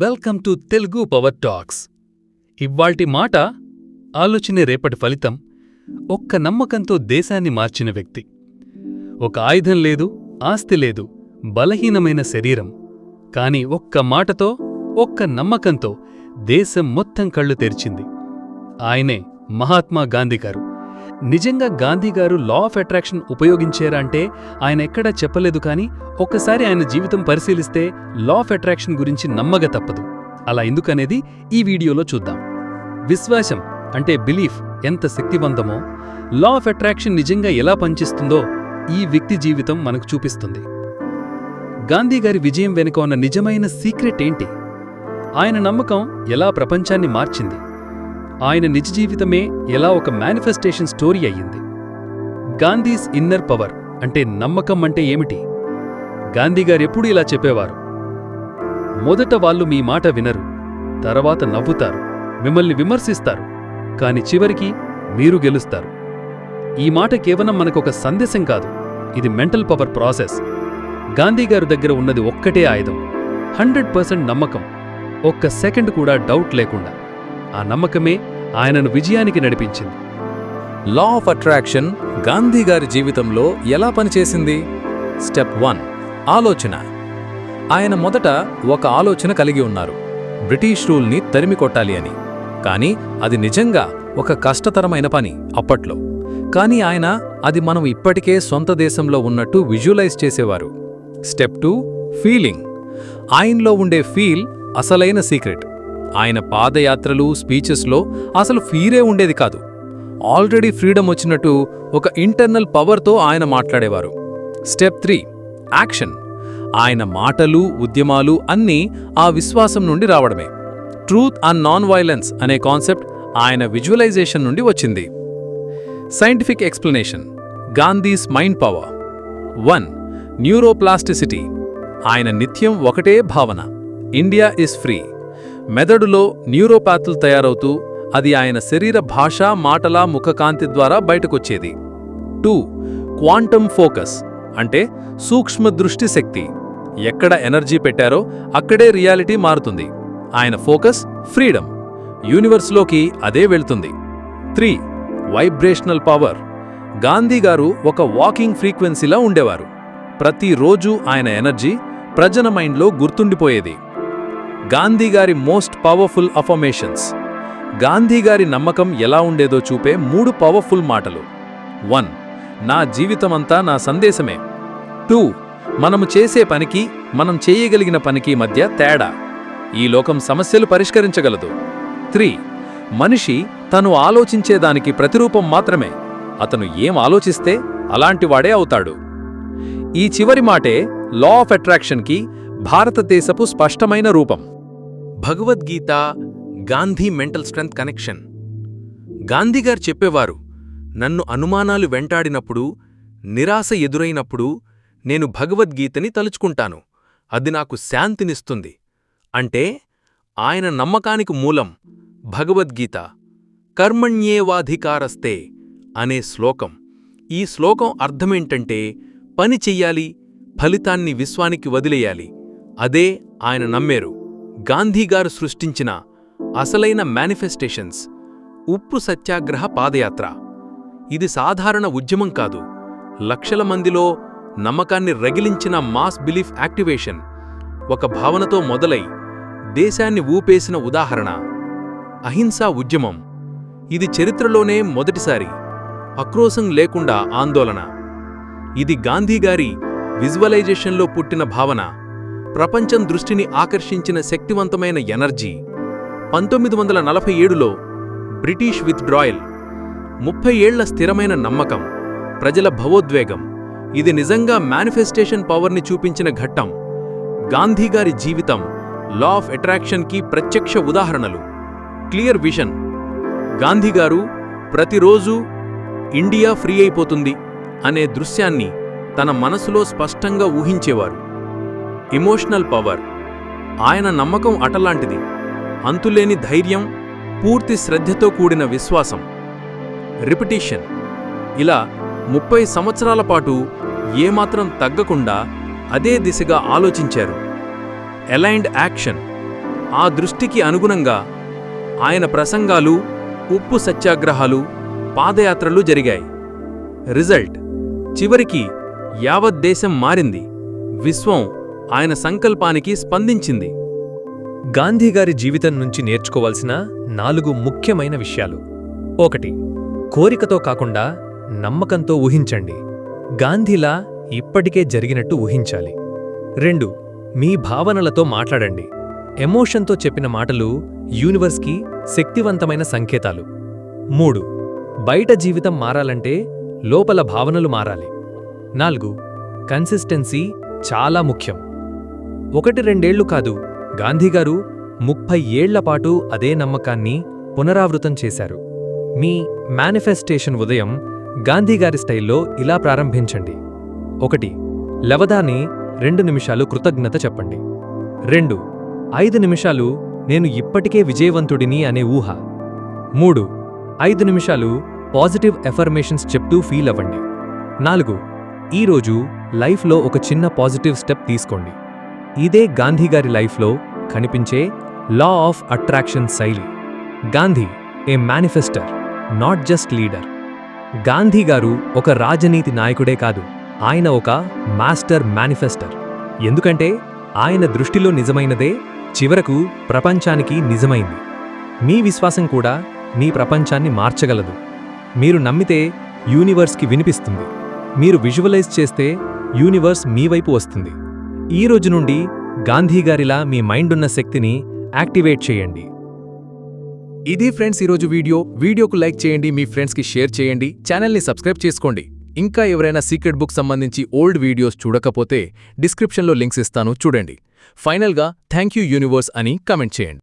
Welcome to Telugu power talks. ఇవ్వాల్టి మాట ఆలోచనే రేపటి ఫలితం ఒక్క నమ్మకంతో దేశాన్ని మార్చిన వ్యక్తి. ఒక ఆయుధం లేదు ఆస్తి లేదు బలహీనమైన శరీరం. కాని ఒక్క మాటతో ఒక్క నమ్మకంతో దేశం మొత్తం కళ్ళు తెరిచింది. ఆయనే మహాత్మా గాంధీ గారు. నిజంగా గాంధీ గారు లా ఆఫ్ అట్రాక్షన్ ఉపయోగించారా అంటే ఆయన ఎక్కడా చెప్పలేదు కానీ ఒక్కసారి ఆయన జీవితం పరిశీలిస్తే లా ఆఫ్ అట్రాక్షన్ గురించి నమ్మగ తప్పదు. అలా ఎందుకనేది ఈ వీడియోలో చూద్దాం. విశ్వాసం అంటే బిలీఫ్ ఎంత శక్తివంతమో లా ఆఫ్ అట్రాక్షన్ నిజంగా ఎలా పనిచేస్తుందో ఈ వ్యక్తి జీవితం మనకు చూపిస్తుంది. గాంధీ గారి విజయం వెనుక ఉన్న నిజమైన సీక్రెట్ ఏంటి? ఆయన నమ్మకం ఎలా ప్రపంచాన్ని మార్చింది? ఆయన నిజ జీవితమే ఎలా ఒక మేనిఫెస్టేషన్ స్టోరీ అయ్యింది? గాంధీస్ ఇన్నర్ పవర్ అంటే నమ్మకం అంటే ఏమిటి? గాంధీగారెప్పుడు ఇలా చెప్పేవారు? మొదట వాళ్ళు మీ మాట వినరు తర్వాత నవ్వుతారు మిమ్మల్ని విమర్శిస్తారు కాని చివరికి మీరు గెలుస్తారు. ఈ మాట కేవలం మనకొక సందేశం కాదు ఇది మెంటల్ పవర్ ప్రాసెస్ గాంధీగారు దగ్గర ఉన్నది ఒక్కటే ఆయుధం హండ్రెడ్ పర్సెంట్ నమ్మకం ఒక్క సెకండ్ కూడా డౌట్ లేకుండా. ఆ నమ్మకమే ఆయనను విజయానికి నడిపించింది. లా ఆఫ్ అట్రాక్షన్ గాంధీ గారి జీవితంలో ఎలా పనిచేసింది? స్టెప్ వన్ ఆలోచన. ఆయన మొదట ఒక ఆలోచన కలిగి ఉన్నారు. బ్రిటిష్ రూల్ని తరిమి కొట్టాలి అని. కానీ అది నిజంగా ఒక కష్టతరమైన పని అప్పట్లో. కానీ ఆయన అది మనం ఇప్పటికే సొంత దేశంలో ఉన్నట్టు విజువలైజ్ చేసేవారు. స్టెప్ టూ ఫీలింగ్ ఆయనలో ఉండే ఫీల్ అసలైన సీక్రెట్ ఆయన పాదయాత్రలు స్పీచెస్లో అసలు ఫీరే ఉండేది కాదు. ఆల్రెడీ ఫ్రీడమ్ వచ్చినట్టు ఒక ఇంటర్నల్ పవర్తో ఆయన మాట్లాడేవారు. స్టెప్ త్రీ యాక్షన్ ఆయన మాటలు ఉద్యమాలు అన్నీ ఆ విశ్వాసం నుండి రావడమే. ట్రూత్ అండ్ నాన్ వైలెన్స్ అనే కాన్సెప్ట్ ఆయన విజువలైజేషన్ నుండి వచ్చింది. Scientific explanation Gandhi's mind power. One neuroplasticity ఆయన నిత్యం ఒకటే భావన. ఇండియా ఇస్ ఫ్రీ మెదడులో న్యూరోపాతులు తయారవుతూ అది ఆయన శరీర భాష మాటల ముఖకాంతి ద్వారా బయటకొచ్చేది. టూ క్వాంటమ్ ఫోకస్ అంటే సూక్ష్మ దృష్టి శక్తి. ఎక్కడ ఎనర్జీ పెట్టారో అక్కడే రియాలిటీ మారుతుంది. ఆయన ఫోకస్ ఫ్రీడమ్. యూనివర్స్లోకి అదే వెళ్తుంది. Three vibrational power. Gandhi garu ఒక వాకింగ్ ఫ్రీక్వెన్సీలా ఉండేవారు. ప్రతిరోజు ఆయన ఎనర్జీ ప్రజల మైండ్లో గుర్తుండిపోయేది. గాంధీగారి మోస్ట్ పవర్ఫుల్ అఫర్మేషన్స్. గాంధీగారి నమ్మకం ఎలా ఉండేదో చూపే మూడు పవర్ఫుల్ మాటలు. వన్ నా జీవితమంతా నా సందేశమే. టూ మనము చేసే పనికి మనం చేయగలిగిన పనికి మధ్య తేడా. ఈ లోకం సమస్యలు పరిష్కరించగలదు. త్రీ మనిషి తను ఆలోచించేదానికి ప్రతిరూపం మాత్రమే. అతను ఏం ఆలోచిస్తే అలాంటివాడే అవుతాడు. ఈ చివరి మాటే లా ఆఫ్ అట్రాక్షన్కి భారతదేశపు స్పష్టమైన రూపం. Bhagavad Gita Gandhi mental strength connection. గాంధీగారు చెప్పేవారు నన్ను అనుమానాలు వెంటాడినప్పుడు నిరాశ ఎదురైనప్పుడు నేను భగవద్గీతని తలుచుకుంటాను. అది నాకు శాంతినిస్తుంది. అంటే ఆయన నమ్మకానికి మూలం భగవద్గీత. కర్మణ్యేవాధికారస్తే అనే శ్లోకం. ఈ శ్లోకం అర్థమేంటంటే పని చెయ్యాలి ఫలితాన్ని విశ్వానికి వదిలేయాలి. అదే ఆయన నమ్మేరు. గాంధీగారు సృష్టించిన అసలైన మేనిఫెస్టేషన్స్ ఉప్పు సత్యాగ్రహ పాదయాత్ర. ఇది సాధారణ ఉద్యమం కాదు. లక్షల మందిలో నమ్మకాన్ని రగిలించిన మాస్ బిలీఫ్ యాక్టివేషన్ ఒక భావనతో మొదలై దేశాన్ని ఊపేసిన ఉదాహరణ. అహింసా ఉద్యమం. ఇది చరిత్రలోనే మొదటిసారి అక్రోశం లేకుండా ఆందోళన. ఇది గాంధీగారి విజువలైజేషన్లో పుట్టిన భావన. ప్రపంచం దృష్టిని ఆకర్షించిన శక్తివంతమైన ఎనర్జీ. పంతొమ్మిది వందల నలభై ఏడులో బ్రిటిష్ విత్డ్రాయల్ ముప్పై ఏళ్ళ స్థిరమైన నమ్మకం ప్రజల భవోద్వేగం ఇది నిజంగా మేనిఫెస్టేషన్ పవర్ని చూపించిన ఘట్టం. గాంధీగారి జీవితం లా ఆఫ్ అట్రాక్షన్కి ప్రత్యక్ష ఉదాహరణలు. Clear vision. గాంధీగారు ప్రతిరోజు ఇండియా ఫ్రీ అయిపోతుంది అనే దృశ్యాన్ని తన మనసులో స్పష్టంగా ఊహించేవారు. Emotional power. ఆయన నమ్మకం అటలాంటిది. అంతులేని ధైర్యం పూర్తి శ్రద్ధతో కూడిన విశ్వాసం. రిపిటిషన్. ఇలా ముప్పై సంవత్సరాల పాటు ఏమాత్రం తగ్గకుండా అదే దిశగా ఆలోచించారు. Aligned action. ఆ దృష్టికి అనుగుణంగా ఆయన ప్రసంగాలు ఉప్పు సత్యాగ్రహాలు పాదయాత్రలు జరిగాయి. రిజల్ట్. చివరికి యావత్ దేశం మారింది. విశ్వం ఆయన సంకల్పానికి స్పందించింది. గాంధీగారి జీవితం నుంచి నేర్చుకోవాల్సిన నాలుగు ముఖ్యమైన విషయాలు. ఒకటి కోరికతో కాకుండా నమ్మకంతో ఊహించండి. గాంధీలా ఇప్పటికే జరిగినట్టు ఊహించాలి. రెండు మీ భావనలతో మాట్లాడండి. ఎమోషన్తో చెప్పిన మాటలు యూనివర్స్కి శక్తివంతమైన సంకేతాలు. మూడు బయట జీవితం మారాలంటే లోపల భావనలు మారాలి. నాలుగు కన్సిస్టెన్సీ చాలా ముఖ్యం. ఒకటి రెండేళ్ళు కాదు. గాంధీగారు ముప్పై ఏళ్ళపాటు అదే నమ్మకాన్ని పునరావృతం చేశారు. మీ మేనిఫెస్టేషన్ ఉదయం గాంధీగారి స్టైల్లో ఇలా ప్రారంభించండి. ఒకటి లవదాని రెండు నిమిషాలు కృతజ్ఞత చెప్పండి. రెండు ఐదు నిమిషాలు నేను ఇప్పటికే విజయవంతుడిని అనే ఊహ. మూడు ఐదు నిమిషాలు పాజిటివ్ ఎఫర్మేషన్స్ చెప్తూ ఫీల్ అవ్వండి. నాలుగు ఈరోజు లైఫ్లో ఒక చిన్న పాజిటివ్ స్టెప్ తీసుకోండి. ఇదే గాంధీగారి లైఫ్లో కనిపించే లా ఆఫ్ అట్రాక్షన్ శైలి. Gandhi a manifester not just leader. Gandhi garu ఒక రాజనీతి నాయకుడే కాదు ఆయన ఒక మాస్టర్ మేనిఫెస్టర్. ఎందుకంటే ఆయన దృష్టిలో నిజమైనదే చివరకు ప్రపంచానికి నిజమైంది. మీ విశ్వాసం కూడా మీ ప్రపంచాన్ని మార్చగలదు. మీరు నమ్మితే యూనివర్స్కి వినిపిస్తుంది. మీరు విజువలైజ్ చేస్తే యూనివర్స్ మీ వైపు వస్తుంది. ఈ రోజు నుండి గాంధీగారిలా మీ మైండ్ ఉన్న శక్తిని యాక్టివేట్ చేయండి. ఇది ఫ్రెండ్స్ ఈరోజు వీడియో. వీడియోకు లైక్ చేయండి మీ ఫ్రెండ్స్కి షేర్ చేయండి ఛానల్ని సబ్స్క్రైబ్ చేసుకోండి. ఇంకా ఎవరైనా సీక్రెట్ బుక్ సంబంధించి ఓల్డ్ వీడియోస్ చూడకపోతే డిస్క్రిప్షన్లో లింక్స్ ఇస్తాను చూడండి. ఫైనల్గా థ్యాంక్ యూ యూనివర్స్ అని కమెంట్ చేయండి.